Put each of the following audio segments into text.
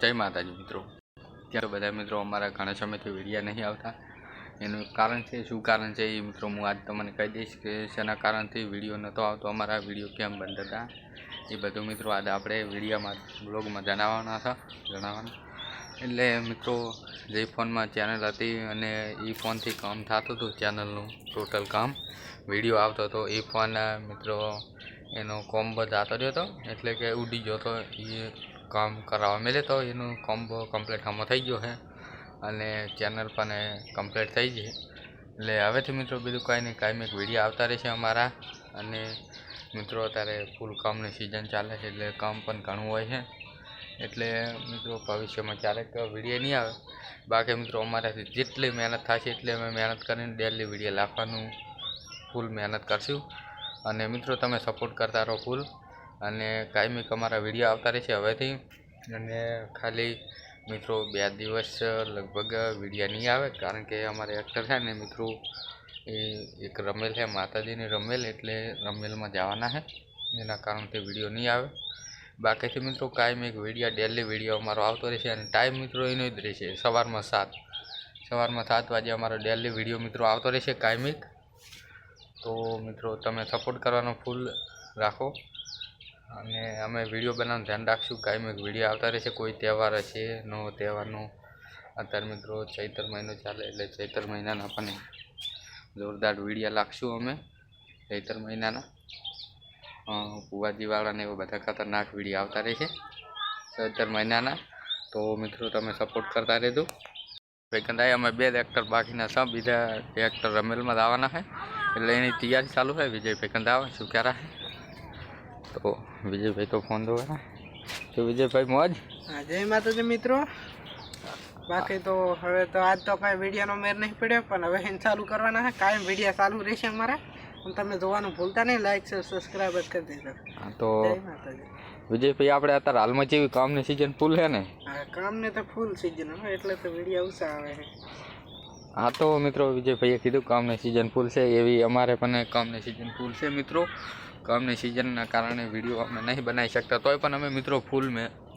જય માતાજી મિત્રો. ત્યાં બધા મિત્રો અમારા ઘણા સમયથી વિડીયા નહીં આવતા. એનું કારણ છે, શું કારણ છે એ મિત્રો હું આજ તમને કહી દઈશ કે શેના કારણથી વીડિયો નહોતો આવતો, અમારા વીડિયો કેમ બંધ હતા, એ બધું મિત્રો આજે આપણે વિડીયામાં, બ્લોગમાં જણાવવાના હતા, જણાવવાના. એટલે મિત્રો, જે ફોનમાં ચેનલ હતી અને એ ફોનથી કામ થતું હતું, ચેનલનું ટોટલ કામ, વીડિયો આવતો હતો, એ ફોન, મિત્રો, એનો કોમ્બો જતો રહ્યો હતો, એટલે કે ઉડી ગયો હતો, એ કામ કરાવવા મળે તો એનું કોમ્બો કમ્પ્લીટ આમાં થઈ ગયો છે. અને ચેનલ પણ કમ્પ્લીટ થઈ ગઈ એટલે હવેથી મિત્રો બીજું કાંઈ નહીં, કાંઈ એક વીડિયો આવતા રહેશે અમારા. અને મિત્રો અત્યારે ફૂલ કામની સિઝન ચાલે છે, એટલે કામ પણ ઘણું હોય છે. એટલે મિત્રો ભવિષ્યમાં ક્યારેક વીડિયો નહીં આવે. બાકી મિત્રો અમારાથી જેટલી મહેનત થશે એટલી અમે મહેનત કરીને ડેલી વીડિયો લાવવાનું ફૂલ મહેનત કરશું. અને મિત્રો તમે સપોર્ટ કરતા રહો ફૂલ અને કાયમિક અમારા વીડિયો આવતા રહેશે હવેથી. અને ખાલી મિત્રો બે દિવસ લગભગ વીડિયો નહીં આવે, કારણ કે અમારે એક્ટર છે ને મિત્રો એ એક રમેલ છે, માતાજીની રમેલ, એટલે રમેલમાં જવાના છે. એના કારણથી વીડિયો નહીં આવે. બાકીથી મિત્રો કાયમ એક વીડિયો ડેલી વીડિયો અમારો આવતો રહેશે અને ટાઈમ મિત્રો એનો જ રહેશે સવારમાં સાત. સવારમાં સાત વાગે અમારો ડેલી વીડિયો મિત્રો આવતો રહેશે કાયમિક તો મિત્રો તમે સપોર્ટ કરવાનો ફૂલ રાખો. અને અમે વીડિયો બનાવવાનું ધ્યાન રાખશું. કાયમિક વીડિયો આવતા રહેશે. કોઈ તહેવાર હશે, નો તહેવારનો. અત્યારે મિત્રો ચૈતર મહિનો ચાલે એટલે ચૈતર મહિનાના પણ જોરદાર વિડીયા લાગશું અમે. ચૈતર મહિનાના. કુવાજીવાળાને એવા બધા ખતરનાક વીડિયો આવતા રહેશે. ચૈતર મહિનાના. તો મિત્રો તમે સપોર્ટ કરતા રહેજો. ભાઈ અમે બે એક્ટર બાકીના સૌ બીજા એક્ટર રમેલમાં જ આવવાના છે. એટલે એની તૈયારી ચાલુ છે. વિજયભાઈ આવે. શું ક્યારે તો વિજયભાઈ તો ફોન દો તો વિજયભાઈ મોજ? જય માતાજી મિત્રો બાકી તો હવે તો આજ તો કાંઈ વિડીયોનો મેર નહીં પડ્યો પણ હવે એને ચાલુ કરવાના છે. કાયમ વીડિયો ચાલુ રહેશે અમારા. તમે જોવાનું ભૂલતા નહીં. લાઈક શેર સબસ્ક્રાઈબ જ કરી દેજો. તો વિજયભાઈ આપણે અત્યારે હાલમાં જેવી કામની સિઝન ફૂલ છે ને? કામને તો ફૂલ સિઝન એટલે તો વીડિયો ઓછા આવે છે. હા તો મિત્રો વિજયભાઈએ કીધું કામની સિઝન ફૂલ છે, એવી અમારે પણ કામની સિઝન ફૂલ છે મિત્રો. કામની સિઝનના કારણે વીડિયો અમે નહીં બનાવી શકતા, તોય પણ અમે મિત્રો ફૂલ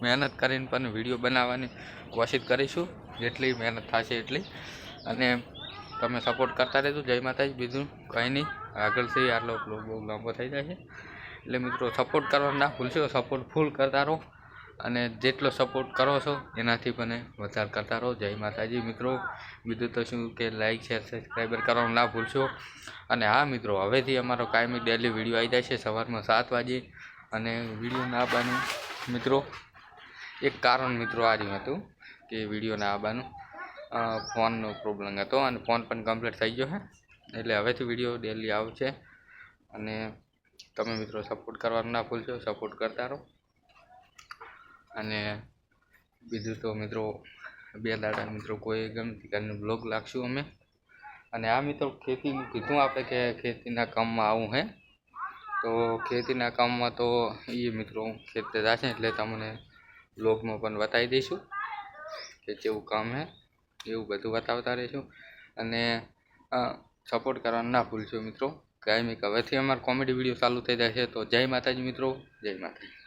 મહેનત કરીને પણ વીડિયો બનાવવાની કોશિશ કરીશું. જેટલી મહેનત થશે એટલી. અને તમે સપોર્ટ કરતા રહેજો. જય માતાજી. બીજું કંઈ નહીં. આગળથી આટલો બહુ લાંબો થઈ જાય છે. એટલે મિત્રો સપોર્ટ કરવાના, ભૂલશો સપોર્ટ ફૂલ કરતા રહો. અને જેટલો સપોર્ટ કરો છો, એનાથી મને વધારે કરતા રહો. જય માતાજી મિત્રો. બીજું તો શું કે લાઇક શેર સબસ્ક્રાઈબર કરવાનું ના ભૂલશો. અને હા મિત્રો, હવેથી અમારો કાયમી ડેલી વીડિયો આવી જાય છે સવારમાં સાત વાગે. અને વીડિયો ના આવવાનું મિત્રો, એક કારણ મિત્રો આ રહ્યું હતું કે વીડિયો ના આવવાનું ફોનનો પ્રોબ્લેમ હતો અને ફોન પણ કમ્પ્લીટ થઈ ગયો છે એટલે હવેથી વીડિયો ડેલી આવશે. અને તમે મિત્રો સપોર્ટ કરવાનું ના ભૂલશો સપોર્ટ કરતા રહો. અને બીજું તો મિત્રો, બે દાડા મિત્રો કોઈ ગમતી કરીને બ્લોગ લાગશું અમે. અને આ મિત્રો ખેતીનું કીધું આપણે કે ખેતીના કામમાં આવું હે. તો ખેતીના કામમાં તો એ મિત્રો ખેતર જશે એટલે તમને બ્લોગમાં પણ બતાવી દઈશું કે જેવું કામ હે, એવું બધું બતાવતા રહીશું. અને સપોર્ટ કરવાનું ના ભૂલશો મિત્રો. કાયમી હવેથી અમારે કોમેડી વીડિયો ચાલુ થઈ જાય છે તો જય માતાજી મિત્રો, જય માતાજી.